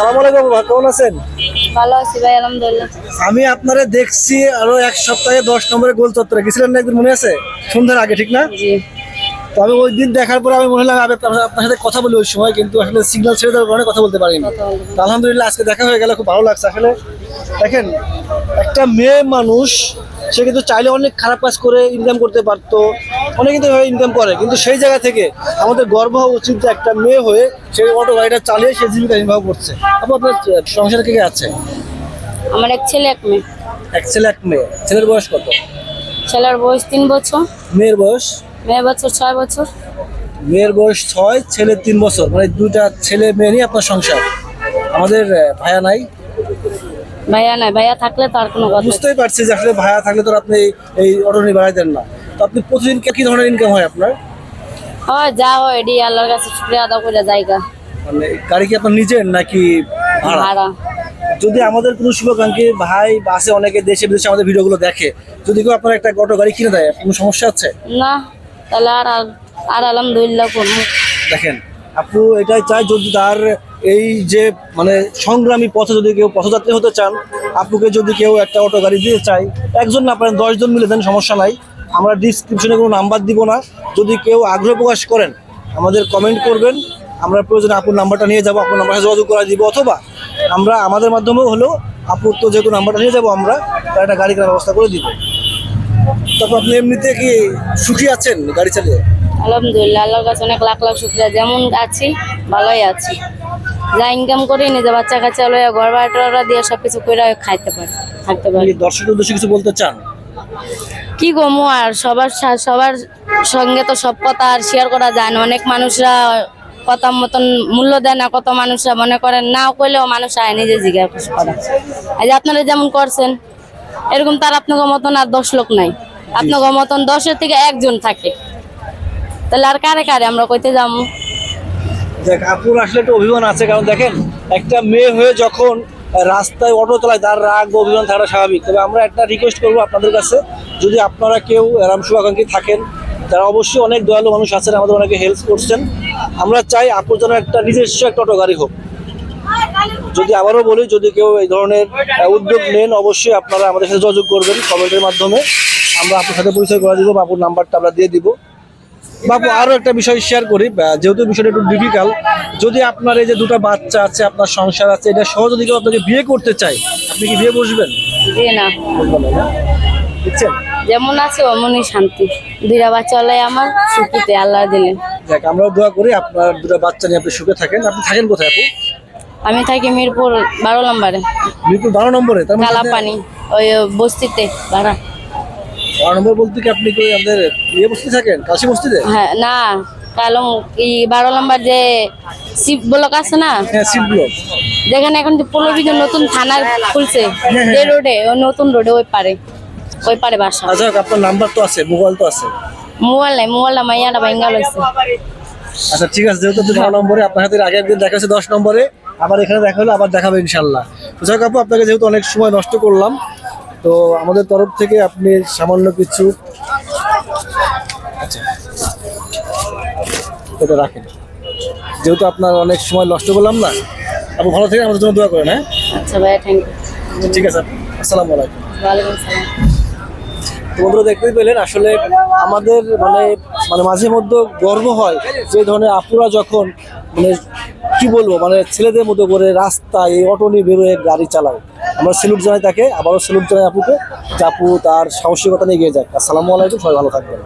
সালাম আলাইকুম ভাই, কেমন আছেন? ভালো আছি ভাই আলহামদুলিল্লাহ। আমি আপনারে দেখছি আরও এক সপ্তাহে দশ নম্বরে গোল চত্বরে গেছিলেন না একদিন মনে আছে? সন্ধ্যার আগে ঠিক না? তো আমি ওই দিন দেখার পরে আমি মনে হলাম আপনার সাথে কথা বলি ওই সময় কিন্তু আসলে সিগন্যাল ছেড়ে দেওয়ার কারণে কথা বলতে পারিনি। আলহামদুলিল্লাহ আজকে দেখা হয়ে গেল খুব ভালো লাগছে। আসলে দেখেন একটা মেয়ে মানুষ সে কিন্তু চাইলে অনেক খারাপ কাজ করে ইনকাম করতে পারতো অনেক কিন্তু ইনকাম করে। কিন্তু সেই জায়গা থেকে আমাদের গর্ব হওয়া উচিত যে একটা মেয়ে হয়ে সেই অটো গাড়িটা চালিয়ে সে জীবিকা নির্বাহ করছে। আপু আপনার সংসারে কে কে আছে? আমার এক ছেলে এক মেয়ে। এক ছেলে এক মেয়ে। ছেলের বয়স কত? ছেলের বয়স তিন বছর। মেয়ের বয়স? মেয়ে বছর ছয় বছর। মেয়ের বয়স ছয় ছেলে তিন বছর। মানে দুইটা ছেলে মেয়ে নিয়ে আপনার সংসার। আমাদের ভায়া নাই। ভাইয়া নাই ভাইয়া থাকলে তো আর কোনো কথা বুঝতেই পারছি যে আসলে ভায়া থাকলে তো আপনি এই- অটো নিয়ে বাড়াইতেন না। তো আপনি প্রতিদিন কি ধরনের ইনকাম হয় আপনার? হয় যা হয় এডি আল্লাহর কাছে শুক্রিয়া আদা করে জায়গা। মানে গাড়ি কি আপনার নিজের নাকি ভাড়া? ভাড়া। যদি আমাদের কোনো শুভাকাঙ্ক্ষী ভাই বা আছে অনেকে দেশে বিদেশে আমাদের ভিডিওগুলো দেখে যদি কেউ আপনার একটা অটো গাড়ি কিনে দেয় কোনো সমস্যা আছে? না তাহলে আর আর- আলহামদুলিল্লাহ করব দেখেন আপু এটাই চাই, যদি তার এই যে মানে সংগ্রামী পথে যদি কেউ পথযাত্রী হতে চান, আপুকে যদি কেউ একটা অটো গাড়ি দিতে চাই একজন না পারেন দশজন মিলে দেন, সমস্যা নাই। আমরা ডিসক্রিপশনে কোনো নাম্বার দিব না। যদি কেউ আগ্রহ প্রকাশ করেন, আমাদের কমেন্ট করবেন। আমরা প্রয়োজনে আপুর নাম্বারটা নিয়ে যাব, আপুর নাম্বারে যোগাযোগ করা দিব, অথবা আমরা, আমাদের মাধ্যমেও হলেও আপুর তো যেহেতু নাম্বারটা নিয়ে যাব আমরা, তার একটা গাড়ি কেনার ব্যবস্থা করে দিব। তারপর আপনি এমনিতে কি সুখী আছেন গাড়ি চালিয়ে? আলহামদুলিল্লাহ আল্লাহর কাছে অনেক লাখ লাখ শুক্রিয়া। যেমন আছি ভালোই আছি। যা ইনকাম করি নিজে বাচ্চা কাচ্চা লইয়া ঘর বাড়িটা দিয়ে সব কিছু করে খাইতে পারি থাকতে পারি। কি দর্শকের উদ্দেশ্যে কিছু বলতে চান? কি গমু আর সবার সবার সঙ্গে তো সব কথা আর শেয়ার করা যায় না। অনেক মানুষরা কথা মতন মূল্য দেয় না কত মানুষরা মনে করেন না কইলেও মানুষ আয় নিজে জিজ্ঞাসা করে। এই যে আপনারা যেমন করছেন এরকম তার আপনাকে মতন আর দশ লোক নাই। আপনাকে মতন দশের থেকে একজন থাকে। তাহলে আর কারে কারে আমরা কইতে যাব দেখ, আপুর আসলে একটা অভিমান আছে, কারণ দেখেন, একটা মেয়ে হয়ে যখন রাস্তায় অটো চালায়, তার রাগ বা অভিমান থাকাটা স্বাভাবিক। তবে আমরা একটা রিকোয়েস্ট করব আপনাদের কাছে, যদি আপনারা কেউ এরম শুভাকাঙ্ক্ষী থাকেন, তারা অবশ্যই অনেক দয়ালু মানুষ আছেন, আমাদের অনেকে হেল্প করছেন। আমরা চাই আপুর যেন একটা নিজস্ব একটা অটো গাড়ি হোক। যদি আবারও বলি, যদি কেউ এই ধরনের উদ্যোগ নেন, অবশ্যই আপনারা আমাদের সাথে যোগাযোগ করবেন কমেন্টের মাধ্যমে। আমরা আপনার সাথে পরিচয় করে দিব বাপুর নাম্বারটা আমরা দিয়ে দিব। বাবু আরও একটা বিষয় শেয়ার করি। যেহেতু বিষয়টা একটু ডিফিকাল্ট যদি আপনার এই যে দুটো বাচ্চা আছে আপনার সংসার আছে এটা সহ যদি আপনাকে বিয়ে করতে চায় আপনি কি বিয়ে বসবেন? না? বুঝছেন? যেমন আছে অমনই শান্তি। দুইটা বাচ্চা হলে আমার সুখিতে আল্লাহ দিলেন। দেখ আমরাও দোয়া করি আপনার দুটো বাচ্চা নিয়ে আপনি সুখে থাকেন। আপনি থাকেন কোথায় আপু? আমি থাকি মিরপুর বারো নম্বরে। মিরপুর বারো নম্বরে মানে কালা আপনি- পানি ওই বস্তিতে ভাড়া। নম্বর বলতে কি আপনি কি আমাদের ইয়ে বস্তি থাকেন? কাশি বস্তিতে? হ্যাঁ না কালং এই বারো নম্বর যে শিব ব্লক আছে না? হ্যাঁ সিট ব্লক। যেখানে এখন যে পল্লবীতে নতুন থানা খুলছে হ্যাঁ, যে রোডে ওই নতুন রোডে ওই পারে ওই পারে বাসা। আচ্ছা আপনার নাম্বার তো আছে মোবাইল তো আছে। মোবাইল নাই মোবাইলটা মাইয়াটা ভাঙ্গা লইছে। আচ্ছা ঠিক আছে যেহেতু আপনি নম্বরে আপনার সাথে আগে একদিন দেখা হচ্ছে দশ নম্বরে আবার এখানে দেখা হলে আবার দেখাবে ইনশাল্লাহ। তো যাই আপু আপনাকে যেহেতু অনেক সময় নষ্ট করলাম তো আমাদের তরফ থেকে আপনি সামান্য কিছু আচ্ছা। এটা রাখেন। যেহেতু আপনার অনেক সময় নষ্ট করলাম না আপনি ভালো থেকে আমাদের জন্য দোয়া করেন হ্যাঁ? আচ্ছা ভাইয়া থ্যাংক ইউ ঠিক আছে। আসসালামু আলাইকুম। ওয়ালাইকুম সালাম তো বন্ধুরা দেখতেই পেলেন আসলে আমাদের মানে মানে মাঝে মধ্যে গর্ব হয় যে ধরনের আপুরা যখন মানে কি বলব মানে ছেলেদের মতো করে রাস্তায় এই অটো নিয়ে বেরোয়, গাড়ি চালায়। আমরা সেলুট জানাই তাকে, আবারও সেলুট জানাই আপুকে যে আপু তার সাহসিকতা নিয়ে এগিয়ে যাক। আসসালামু আলাইকুম, সবাই ভালো থাকবেন।